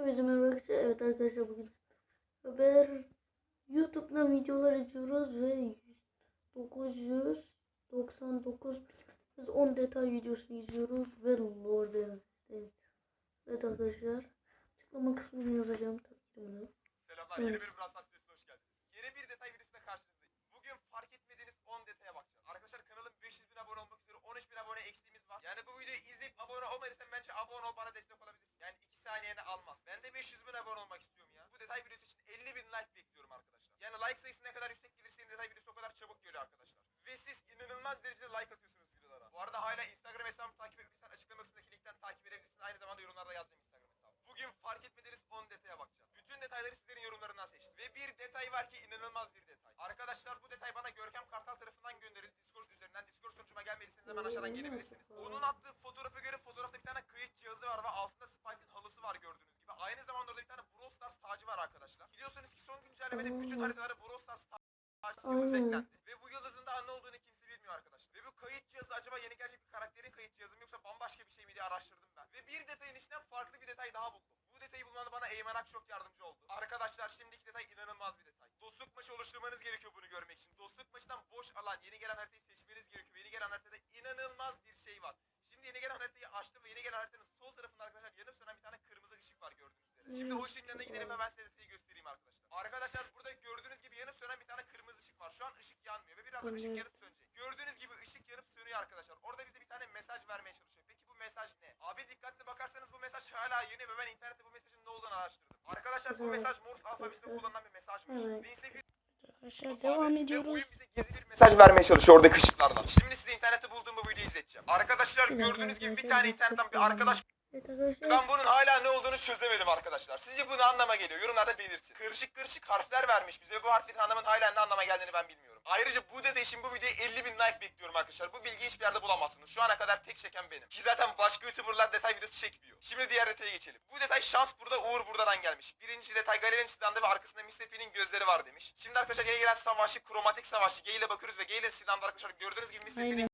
Hepinize merhaba. Evet arkadaşlar bugün haber YouTube'dan videolar izliyoruz ve 999 biz 10 detay videosunu izliyoruz ve Lord'ın Evet arkadaşlar açıklama kısmını yazacağım bunu. Selamlar, Evet. yeni bir Brawl Stars videosuna hoş geldiniz. Yeni bir detay videosuyla karşınızdayım. Bugün fark etmediğiniz 10 detaya bakacağız. Arkadaşlar kanalın 500 bin abone olmak üzere 13 bin abone eksiğimiz var. Yani bu videoyu izleyip abone olmadıysan bence abone ol bana destek olabilirsin. Yani 2 saniyeni almaz. Ben de 500 bin abone olmak istiyorum ya. Bu detay videosu için 50 bin like bekliyorum arkadaşlar. Yani like sayısı ne kadar yüksek gelirse detay videosu o kadar çabuk geliyor arkadaşlar. Ve siz inanılmaz derecede like atıyorsunuz videolara. Bu arada hala Instagram hesabımı takip etmişsen açıklama kısmındaki linkten takip edebilirsin. Aynı zamanda yorumlarda yazacağım Instagram hesabı. Bugün fark etmediğiniz 10 detaya bakacağız. Bütün detayları sizlerin yorumlarından seçtim. Ve bir detay var ki inanılmaz bir detay. Arkadaşlar bu detay bana Görkem Kartal tarafından gönderildi. Discord üzerinden. Discord sunucuma gelmediyseniz hemen aşağıdan gelebilirsiniz. Onun attığı fotoğrafa göre fotoğrafta bir tane kayıt cihazı var ve altında Spike'ın halısı var gördüğünüz gibi. Aynı zamanda orada bir tane Brawl Stars tacı var arkadaşlar. Biliyorsunuz güncellemede bütün tacı Aynen. yıldızı eklendi. Ve bu yıldızın da ne olduğunu kimse bilmiyor arkadaşlar. Ve bu kayıt cihazı acaba yeni gelecek bir karakterin kayıt cihazı mı yoksa bambaşka bir şey mi diye araştırdım ben. Ve bir detayın içinden farklı bir detay daha buldum. Bu detayı bulmada bana Eymen Ak çok yardımcı oldu. Arkadaşlar şimdiki detay inanılmaz bir detay. Dostluk maçı oluşturmanız gerekiyor bunu görmek için. Dostluk maçından boş alan yeni gelen haritayı seçmeniz gerekiyor. Yeni gelen haritada inanılmaz bir şey var. Şimdi yeni gelen haritayı açtım ve yeni gelen haritanın sol tarafında arkadaşlar yanıp sönen bir tane kırmızı ışık var gördüğünüz üzere. Şimdi o ışığın yanına gidelim ve ben size detayı göstereyim arkadaşlar. Arkadaşlar burada gördüğünüz gibi yanıp sönen bir tane kırmızı ışık var. Şu an ışık yanmıyor ve birazdan ışık yanıp sönecek. Gördüğünüz gibi ışık yanıp sönüyor arkadaşlar. Orada bize bir tane mesaj vermeye çalışıyor. Peki bu mesaj ne? Abi dikkatli bakarsanız bu mesaj hala yeni ve ben internette bu mesajın ne olduğunu araştırdım. Arkadaşlar bu mesaj Morse alfabesinde kullanılan bir mesajmış. Evet. Neyse bir Arkadaşlar devam Ve ediyoruz. oyun bize gizli bir mesaj vermeye çalışıyor oradaki ışıklardan. Şimdi size internette bulduğum bu videoyu izleteceğim. Arkadaşlar gördüğünüz gibi bir tane internetten bir arkadaş Evet arkadaşlar ben bunun hala ne olduğunu çözemedim arkadaşlar. Sizce bu ne anlama geliyor? Yorumlarda belirtin. Karışık karışık harfler vermiş bize bu harflerin anlamının hala ne anlama geldiğini ben bilmiyorum. Ayrıca bu dede için bu videoya 50 bin like bekliyorum arkadaşlar. Bu bilgiyi hiçbir yerde bulamazsınız. Şu ana kadar tek çeken benim. Ki zaten başka youtuberlar detay videosu çekmiyor. Şimdi diğer detaya geçelim. Bu detay şans burada Uğur buradan gelmiş. Birinci detay Galen'in silahında ve arkasında Mr. P'nin gözleri var demiş. Şimdi arkadaşlar yeni gelen savaşçı kromatik savaşçı Gale ile bakıyoruz ve Gale silahında arkadaşlar gördüğünüz gibi Mr. P'nin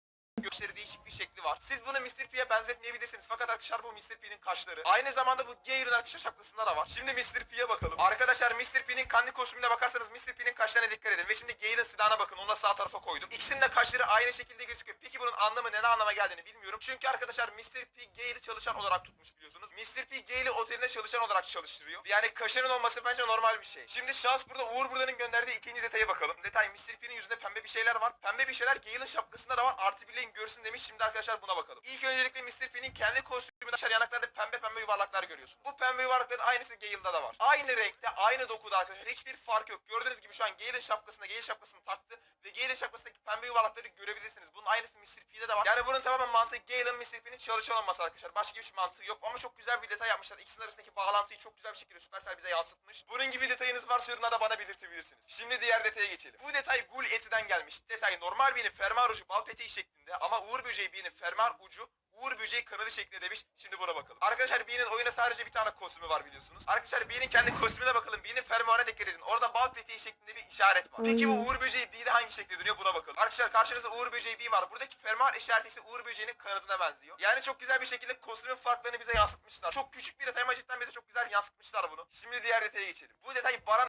Göçleri değişik bir şekli var. Siz bunu Mr. P'ye benzetmeyebilirsiniz. Fakat arkadaşlar bu Mr. P'nin kaşları. Aynı zamanda bu Gale'ın arkadaşlar şapkasında da var. Şimdi Mr. P'ye bakalım. Arkadaşlar Mr. P'nin kanlı kostümüne bakarsanız Mr. P'nin kaşlarına dikkat edin. Ve şimdi Gale'ın silahına bakın. Onu da sağ tarafa koydum. İkisinin de kaşları aynı şekilde gözüküyor. Peki bunun anlamı ne, ne anlama geldiğini bilmiyorum. Çünkü arkadaşlar Mr. P Gale'i çalışan olarak tutmuş biliyorsunuz. Mr. P Gale'i otelinde çalışan olarak çalıştırıyor. Yani kaşının olması bence normal bir şey. Şimdi şans burada Uğur buradanın gönderdiği ikinci detaya bakalım. Detay Mr. P'nin yüzünde pembe bir şeyler var. Pembe bir şeyler Gale'ın şapkasında da var. Artı birleyin görsün demiş. Şimdi arkadaşlar buna bakalım. İlk öncelikle Mr. P'nin kendi kostümünde arkadaşlar yanaklarda pembe pembe yuvarlaklar görüyorsun. Bu pembe yuvarlakların aynısı Gale'da da var. Aynı renkte, aynı dokuda arkadaşlar. Hiçbir fark yok. Gördüğünüz gibi şu an Gale'in şapkasında Gale şapkasını taktı ve Gale'in şapkasındaki pembe yuvarlakları görebilirsiniz. Bunun aynısı Mr. P'de de var. Yani bunun tamamen mantığı Gale'ın Mr. P'nin çalışan olması arkadaşlar. Başka bir mantığı yok ama çok güzel bir detay yapmışlar. İkisinin arasındaki bağlantıyı çok güzel bir şekilde Supercell bize yansıtmış. Bunun gibi detayınız varsa yorumlarda bana belirtebilirsiniz. Şimdi diğer detaya geçelim. Bu detay gul etiden gelmiş. Detay normal birinin fermuar ucu bal peteği şeklinde ama Uğur böceği birinin fermuar ucu Uğur böceği kanadı şeklinde demiş. Şimdi buna bakalım. Arkadaşlar B'nin oyuna sadece bir tane kostümü var biliyorsunuz. Arkadaşlar B'nin kendi kostümüne bakalım. B'nin fermuarına dikkat edin. Orada bal peteği şeklinde bir işaret var. Peki bu Aynen. Uğur böceği B'de hangi şekilde dönüyor buna bakalım. Arkadaşlar karşınızda Uğur böceği B var. Buradaki fermuar işareti ise Uğur böceğinin kanadına benziyor. Yani çok güzel bir şekilde kostümün farklarını bize yansıtmışlar. Çok küçük bir detay ama cidden bize çok güzel yansıtmışlar bunu. Şimdi diğer detaya geçelim. Bu detay Baran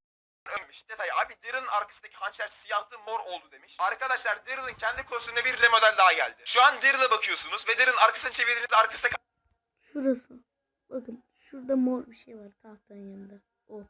ölmüş. Detay abi Daryl'ın arkasındaki hançer siyahtı mor oldu demiş. Arkadaşlar Daryl'ın kendi kostümünde bir remodel daha geldi. Şu an Daryl'a bakıyorsunuz ve Daryl'ın arkasını çevirdiğinizde arkasındaki şurası. Bakın şurada mor bir şey var tahtanın yanında. O.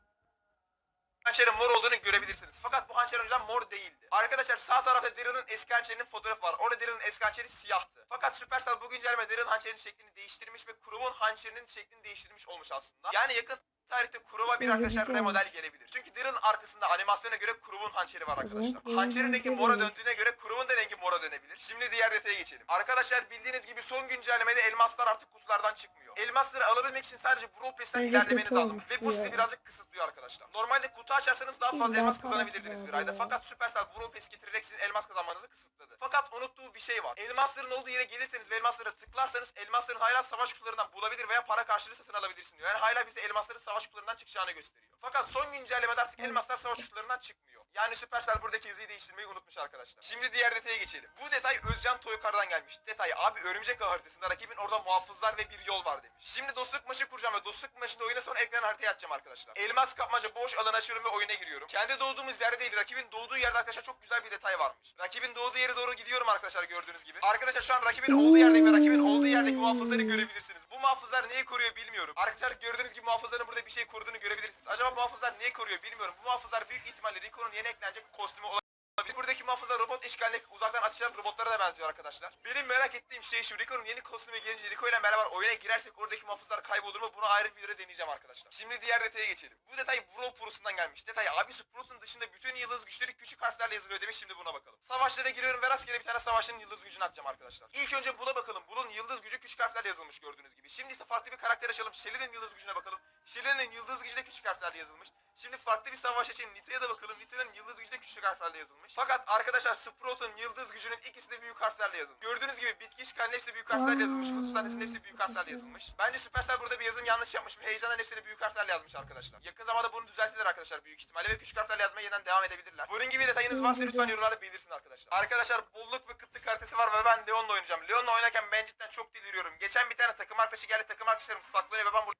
hançerin mor olduğunu görebilirsiniz. Fakat bu hançer önceden mor değildi. Arkadaşlar sağ tarafta Daryl'ın eski hançerinin fotoğrafı var. Orada Daryl'ın eski hançeri siyahtı. Fakat Supercell bu güncelleme Daryl'ın hançerinin şeklini değiştirmiş ve Kurum'un hançerinin şeklini değiştirmiş olmuş aslında. Yani yakın tarihte Kurum'a bir arkadaşlar güzel remodel gelebilir. Çünkü Daryl'ın arkasında animasyona göre Kurum'un hançeri var arkadaşlar. Hançerin rengi mora döndüğüne göre Kurum'un da rengi mora dönebilir. Şimdi diğer detaya geçelim. Arkadaşlar bildiğiniz gibi son güncellemede elmaslar artık kutulardan çıkmıyor. Elmasları alabilmek için sadece Brawl Pass'ten Bence ilerlemeniz lazım. Ve bu sizi birazcık kısıtlıyor arkadaşlar. Normalde kutu açarsanız daha fazla elmas kazanabilirdiniz bir ayda. Fakat Supercell Brawl Pass getirerek sizin elmas kazanmanızı kısıtladı. Fakat unuttuğu bir şey var. Elmasların olduğu yere gelirseniz ve elmasları tıklarsanız elmasların hala savaş kutularından bulabilir veya para karşılığı satın alabilirsin diyor. Yani hala bize elmasların savaş kutularından çıkacağını gösteriyor. Fakat son güncellemede artık elmaslar savaş kutularından çıkmıyor. Yani Supercell buradaki yazıyı değiştirmeyi unutmuş arkadaşlar. Şimdi diğer detaya geçelim. Bu detay Özcan Toykar'dan gelmiş. Detay abi örümcek ağ haritasında rakibin orada muhafızlar ve bir yol var demiş. Şimdi dostluk maçı kuracağım ve dostluk maçında oyuna sonra ekran haritaya atacağım arkadaşlar. Elmas kapmaca boş alan açıyorum ve oyuna giriyorum. Kendi doğduğumuz yerde değil rakibin doğduğu yerde arkadaşlar çok güzel bir detay varmış. Rakibin doğduğu yere doğru gidiyorum arkadaşlar gördüğünüz gibi. Arkadaşlar şu an rakibin olduğu yerdeyim ve rakibin olduğu yerdeki muhafızları görebilirsiniz. Bu muhafızlar neyi koruyor bilmiyorum. Arkadaşlar gördüğünüz gibi muhafızların burada bir şey koruduğunu görebilirsiniz. Acaba muhafızlar neyi koruyor bilmiyorum. Bu muhafızlar büyük ihtimalle Rico'nun yeni eklenecek kostümü olabilir. Buradaki muhafızlar robot işgaline uzaktan ateş eden robotlara da benziyor arkadaşlar. Benim merak ettiğim şey şu. Rico'nun yeni kostümü gelince Rico ile beraber oyuna girersek oradaki muhafızlar kaybolur mu? Bunu ayrı bir videoda deneyeceğim arkadaşlar. Şimdi diğer detaya geçelim. Bu detay Brawl Pro'sundan gelmiş. Detay abi Sprout'un dışında bütün yıldız güçleri küçük harflerle yazılıyor demiş. Şimdi buna bakalım. Savaşlara giriyorum ve rastgele bir tane savaşın yıldız gücünü atacağım arkadaşlar. İlk önce buna bakalım. Bunun yıldız gücü küçük harflerle yazılmış gördüğünüz gibi. Şimdi ise farklı bir karakter açalım. Shelly'nin yıldız gücüne bakalım. Shelly'nin yıldız gücü de küçük harflerle yazılmış. Şimdi farklı bir savaş için Nita'ya da bakalım. Nita'nın yıldız gücü de küçük harflerle yazılmış. Fakat arkadaşlar Sprout'un yıldız gücünün ikisi de büyük harflerle yazılmış. Gördüğünüz gibi bitki işgalinin hepsi büyük harflerle yazılmış. Kutu sahnesinin hepsi büyük harflerle yazılmış. Bence Supercell burada bir yazım yanlış yapmış. Heyecandan hepsini büyük harflerle yazmış arkadaşlar. Yakın zamanda bunu düzeltirler arkadaşlar büyük ihtimalle ve küçük harflerle yazmaya yeniden devam edebilirler. Bunun gibi detayınız varsa lütfen yorumlarda belirsin arkadaşlar. Arkadaşlar bolluk ve kıtlık haritası var ve ben Leon'la oynayacağım. Leon'la oynarken ben cidden çok deliriyorum. Geçen bir tane takım arkadaşı geldi takım arkadaşlarım saklanıyor ve ben burada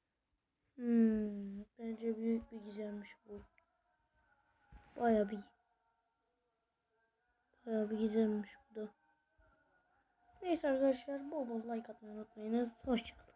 Hmm, gizemmiş bu. Baya bir Baya bir gizemmiş bu da. Neyse arkadaşlar bol bol like atmayı unutmayınız. Hoşçakalın.